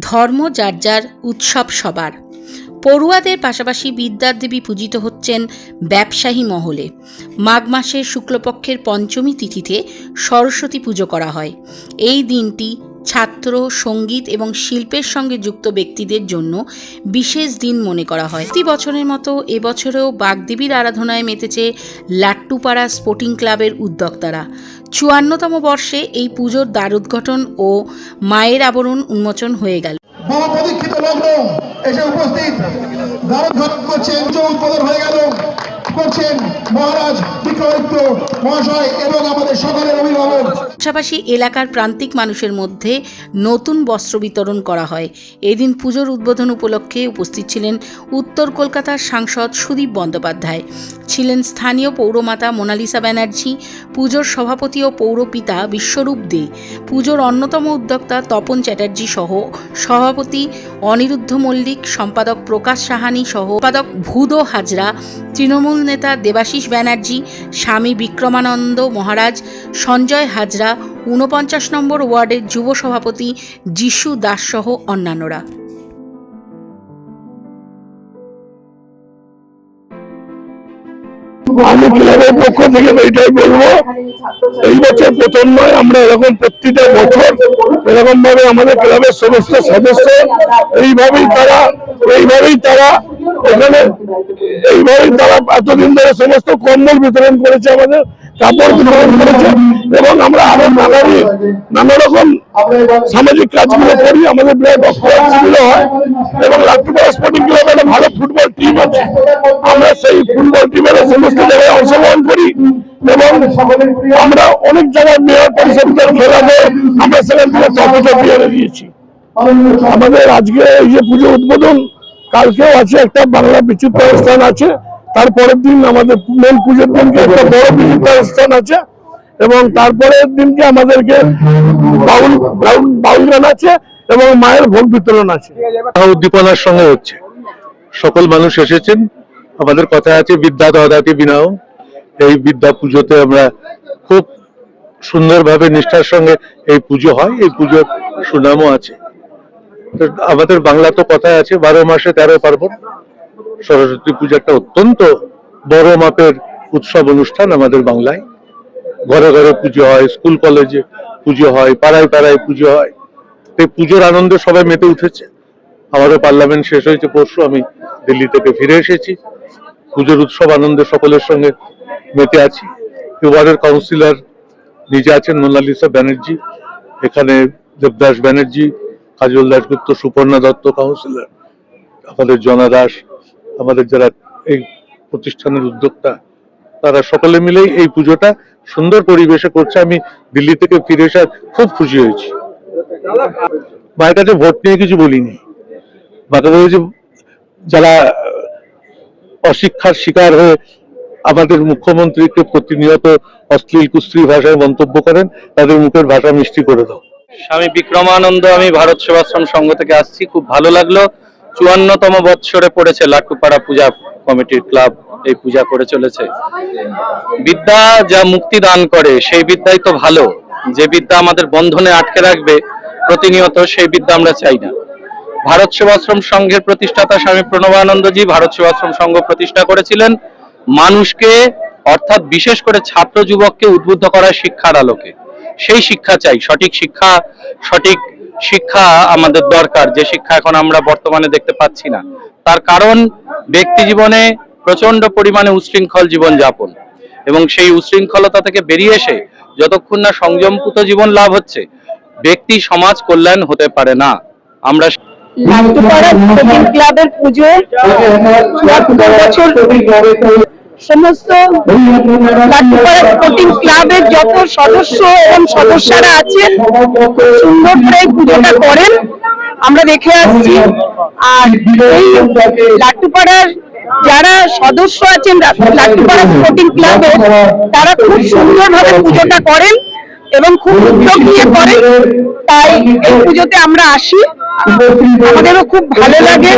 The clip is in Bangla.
ধর্ম যার যার উৎসব সবার। পড়ুয়াদের পাশাপাশি বিদ্যার দেবী পূজিত হচ্ছেন ব্যবসায়ী মহলে। মাঘ মাসের শুক্লপক্ষের পঞ্চমী তিথিতে সরস্বতী পুজো করা হয়। এই দিনটি ছাত্র, সংগীত এবং শিল্পের সঙ্গে যুক্ত ব্যক্তিদের জন্য বিশেষ দিন মনে করা হয়। প্রতি বছরের মতো এবছরেও বাগদেবীর আরাধনায় মেতেছে লাট্টুপাড়া স্পোর্টিং ক্লাবের উদ্যোক্তারা। চুয়ান্নতম বর্ষে এই পুজোর দ্বারোদ্ঘাটন ও মায়ের আবরণ উন্মোচন হয়ে গেল। উপস্থিত। হয়ে গেল। করছেন মহারাজ বিক্রমিত্র মহাশয় এবং আমাদের সকলের অভিভাবক। পাশাপাশি এলাকার প্রান্তিক মানুষের মধ্যে নতুন বস্ত্র বিতরণ করা হয়। এদিন পুজোর উদ্বোধন উপলক্ষে উপস্থিত ছিলেন উত্তর কলকাতার সাংসদ সুদীপ বন্দ্যোপাধ্যায়। ছিলেন স্থানীয় পৌরমাতা মোনালিসা ব্যানার্জি, পুজোর সভাপতি ও পৌরপিতা বিশ্বরূপ দে, পুজোর অন্যতম উদ্যোক্তা তপন চ্যাটার্জি সহ সভাপতি অনিরুদ্ধ মল্লিক, সম্পাদক প্রকাশ সাহানি সহ সম্পাদক ভুদো হাজরা, তৃণমূল নেতা দেবাশিস ব্যানার্জি, স্বামী বিক্রমানন্দ মহারাজ, সঞ্জয় হাজরা, ঊনপঞ্চাশ নম্বর ওয়ার্ডের যুব সভাপতি যিশু দাস সহ অন্যান্যরা। পক্ষ থেকে এটাই বলব, এই বছর প্রথম নয়, আমরা এরকম প্রতিটা বছর এরকম ভাবে আমাদের ক্লাবের সমস্ত সদস্য, এইভাবেই তারা এইভাবেই তারা এখানে এইভাবেই তারা এতদিন ধরে সমস্ত কম্বল বিতরণ করেছে আমাদের, কাপড় বিতরণ করেছে, এবং আমরা আরও নানানি নানা রকম সামাজিক কাজগুলো করি, আমাদের হয়, এবং স্পোর্টিং ক্লাব একটা ভালো ফুটবল টিম আছে। আমরা সেই ফুটবল টিমের সমস্ত জায়গায় অংশগ্রহণ করি, এবং আমরা অনেক জায়গায় মেয়র পরিষদের খেলাতে আমরা সেখান থেকে ট্রফিটা দিয়ে দিয়েছি। আমাদের আজকে এই যে পুজো উদ্বোধন কালকেও আছে, একটা বাংলা বিচিত্র অনুষ্ঠান আছে। তারপরের দিন আমাদের মেন পুজোর দিনকে একটা বড় বিচিত্র অনুষ্ঠান আছে এবং তারপরের দিনকে আমাদেরকে বাউল বাউল গান আছে এবং মায়ের ভোগ বিতরণ আছে। উদ্দীপনার সঙ্গে হচ্ছে। সকল মানুষ এসেছেন। আমাদের কথা আছে, বিদ্যা দদাতি বিনাও। এই বিদ্যা পুজোতে আমরা খুব সুন্দরভাবে নিষ্ঠার সঙ্গে এই পুজো হয়। এই পুজোর সুনামও আছে। আমাদের বাংলা তো কথায় আছে, বারো মাসে তেরো পার্বণ। সরস্বতী পুজো একটা অত্যন্ত বড় মাপের উৎসব অনুষ্ঠান আমাদের বাংলায়। ঘরে ঘরে পুজো হয়, স্কুল কলেজে পুজো হয়, পাড়ায় পাড়ায় পুজো হয়। এই পুজোর আনন্দে সবাই মেতে উঠেছে। আমারও পার্লামেন্ট শেষ হয়েছে, পরশু আমি দিল্লি থেকে ফিরে এসেছি। পুজোর উৎসব আনন্দে সকলের সঙ্গে মেতে আছি। ওয়ার্ডের কাউন্সিলর নিজে আছেন মোনালিসা ব্যানার্জি, এখানে দেবদাস ব্যানার্জি কাজল দাসগুপ্ত সুপর্ণা দত্ত কাউন্সিলর, আমাদের জনা দাস, আমাদের যারা এই প্রতিষ্ঠানের উদ্যোক্তা, তারা সকলে মিলেই এই পুজোটা সুন্দর পরিবেশে করছে। আমি দিল্লি থেকে ফিরে এসে খুব খুশি হয়েছি। মায়ের কাছে ভোট নিয়ে কিছু বলিনি। মাকে যারা অশিক্ষার শিকার হয়ে আমাদের মুখ্যমন্ত্রীকে প্রতিনিয়ত অশ্লীল কুশ্রী ভাষায় মন্তব্য করেন, তাদের মুখের ভাষা মিষ্টি করে দাও। স্বামী বিক্রমানন্দ, আমি ভারত সেবাশ্রম সংঘ থেকে আসছি। খুব ভালো লাগল। চুয়ান্নতম বৎসরে পড়েছে লাট্টুপাড়া পূজা কমিটির ক্লাব, এই পূজা করে চলেছে। বিদ্যা যা মুক্তি দান করে, সেই বিদ্যাই তো ভালো। যে বিদ্যা আমাদের বন্ধনে আটকে রাখবে, প্রতিনিয়ত সেই বিদ্যা আমরা চাই না। ভারত সেবাশ্রম সংঘের প্রতিষ্ঠাতা স্বামী প্রণবানন্দজি ভারত সেবাশ্রম সংঘ প্রতিষ্ঠা করেছিলেন। মানুষকে, অর্থাৎ বিশেষ করে ছাত্র যুবককে উদ্বুদ্ধ করার শিক্ষার আলোকে। সেই শিক্ষা চাই সঠিক শিক্ষা সঠিক শিক্ষা আমাদের দরকার যে শিক্ষা এখন আমরা বর্তমানে দেখতে পাচ্ছি না তার কারণ ব্যক্তি জীবনে প্রচণ্ড পরিমাণে উশৃঙ্খল জীবন যাপন এবং সেই উশৃঙ্খলতা থেকে বেরিয়ে এসে যতক্ষণ না সংযমপুত জীবন লাভ হচ্ছে ব্যক্তি সমাজ কল্যাণ হতে পারে না আমরা ক্লাবের পুজো বছর সমস্ত লাট্টুপাড়া ক্লাবের যত সদস্য এবং সদস্যরা আছেন, সুন্দর করে পুজোটা করেন। আমরা দেখে আসছি। আর এই লাট্টুপাড়ার যারা সদস্য আছেন, লাট্টুপাড়া স্পোর্টিং ক্লাবের তারা খুব সুন্দরভাবে পুজোটা করেন এবং খুব উদ্যোগ নিয়ে করেন। তাই এই পুজোতে আমরা আসি। আমাদেরও খুব ভালো লাগে।